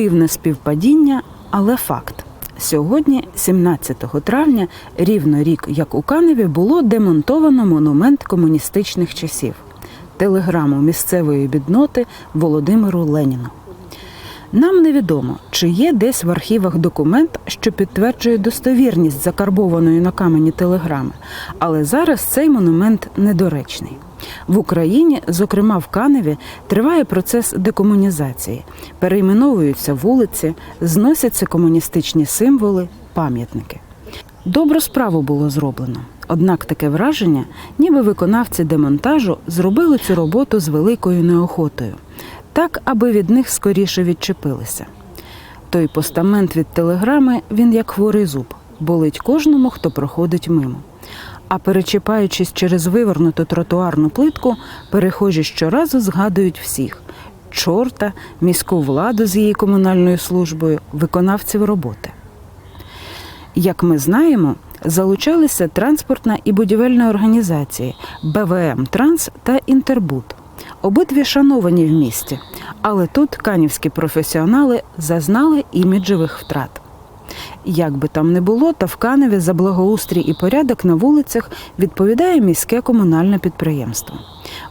Дивне співпадіння, але факт. Сьогодні, 17 травня, рівно рік як у Каневі, було демонтовано монумент комуністичних часів телеграму місцевої бідноти Володимиру Леніну. Нам невідомо, чи є десь в архівах документ, що підтверджує достовірність закарбованої на камені телеграми, але зараз цей монумент недоречний. В Україні, зокрема в Каневі, триває процес декомунізації. Перейменовуються вулиці, зносяться комуністичні символи, пам'ятники. Добру справу було зроблено. Однак таке враження, ніби виконавці демонтажу зробили цю роботу з великою неохотою, так аби від них скоріше відчепилися. Той постамент від телеграми він як хворий зуб, болить кожному, хто проходить мимо. А перечіпаючись через вивернуту тротуарну плитку, перехожі щоразу згадують всіх чорта, міську владу з її комунальною службою, виконавців роботи. Як ми знаємо, залучалися транспортна і будівельна організації БВМ Транс та Інтербуд. Обидві шановані в місті, але тут канівські професіонали зазнали іміджевих втрат. Як би там не було, та в Каневі за благоустрій і порядок на вулицях відповідає міське комунальне підприємство.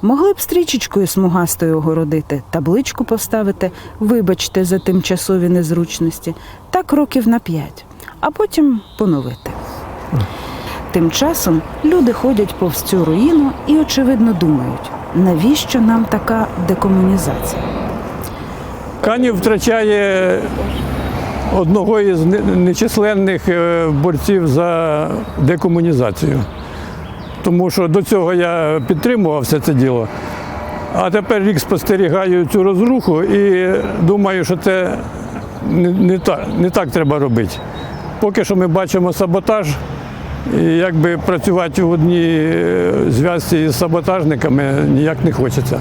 Могли б стрічечкою смугастою огородити, табличку поставити, вибачте за тимчасові незручності, так років на п'ять, а потім поновити. Тим часом люди ходять повз цю руїну і, очевидно, думають, навіщо нам така декомунізація? Канів втрачає одного із нечисленних е, борців за декомунізацію. Тому що до цього я підтримував все це діло. А тепер рік спостерігаю цю розруху і думаю, що це не, не, так, не так треба робити. Поки що ми бачимо саботаж, і якби працювати в одній е, зв'язці з саботажниками ніяк не хочеться.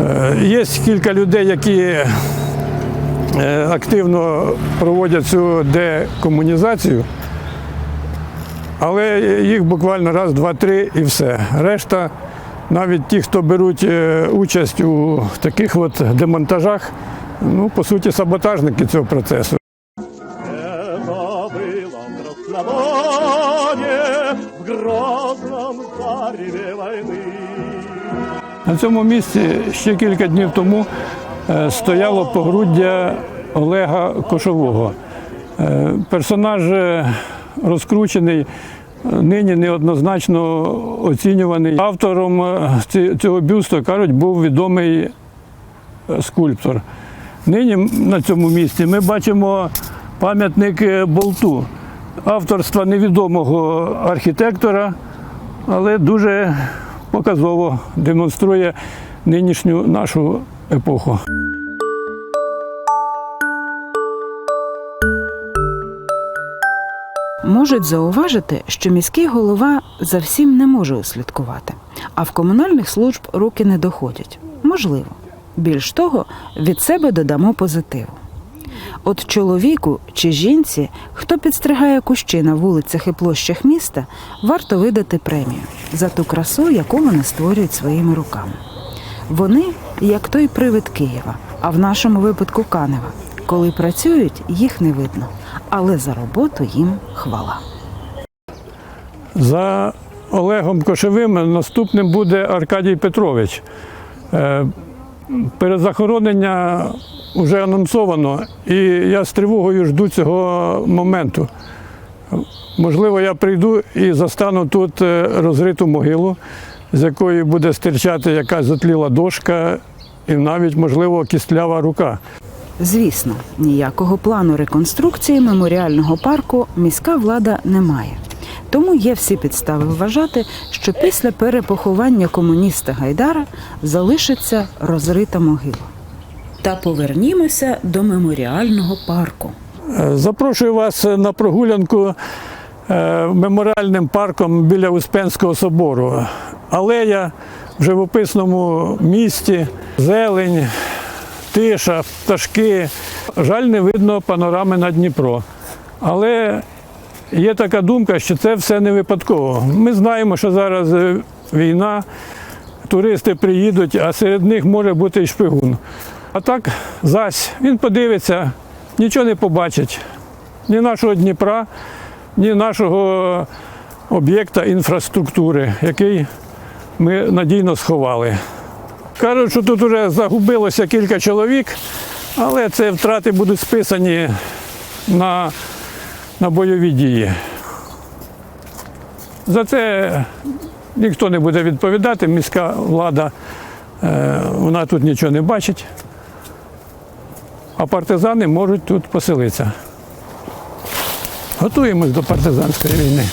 Е, Є кілька людей, які активно проводять цю декомунізацію, але їх буквально раз, два, три і все. Решта, навіть ті, хто беруть е, участь у таких от демонтажах, ну, по суті, саботажники цього процесу. Это было вдруг на воне в грозном зареве войны. На цьому місці ще кілька днів тому е, стояло погруддя Олега Кошового. Е, Персонаж е, розкручений, е, нині неоднозначно оцінюваний. Автором е, цього бюсту, кажуть, був відомий е, скульптор. Нині на цьому місці ми бачимо пам'ятник е, болту авторства невідомого архітектора, але дуже показово демонструє нинішню нашу епоху. Можуть зауважити, що міський голова за всім не може услідкувати, а в комунальних служб руки не доходять. Можливо. Більш того, від себе додамо позитиву. От чоловіку чи жінці, хто підстригає кущі на вулицях і площах міста, варто видати премію за ту красу, яку вони створюють своїми руками. Вони як той привид Києва, а в нашому випадку Канева. Коли працюють, їх не видно, але за роботу їм хвала. За Олегом Кошевим наступним буде Аркадій Петрович. Е, Перезахоронення вже анонсовано, і я з тривогою жду цього моменту. Можливо, я прийду і застану тут е, розриту могилу, з якої буде стирчати якась затліла дошка і навіть, можливо, кістлява рука. Звісно, ніякого плану реконструкції меморіального парку міська влада не має. Тому є всі підстави вважати, що після перепоховання комуніста Гайдара залишиться розрита могила. Та повернімося до меморіального парку. Е, Запрошую вас на прогулянку е, меморіальним парком біля Успенського собору. Алея в живописному місті, зелень, тиша, пташки. Жаль, не видно панорами на Дніпро. Але є така думка, що це все не випадково. Ми знаємо, що зараз е, війна, туристи приїдуть, а серед них може бути і шпигун. А так, зась, він подивиться, нічого не побачить. Ні нашого Дніпра, ні нашого об'єкта інфраструктури, який ми надійно сховали. Кажуть, що тут вже загубилося кілька чоловік, але це втрати будуть списані на, на бойові дії. За це ніхто не буде відповідати, міська влада е, вона тут нічого не бачить, а партизани можуть тут поселитися. Готуємось до партизанської війни.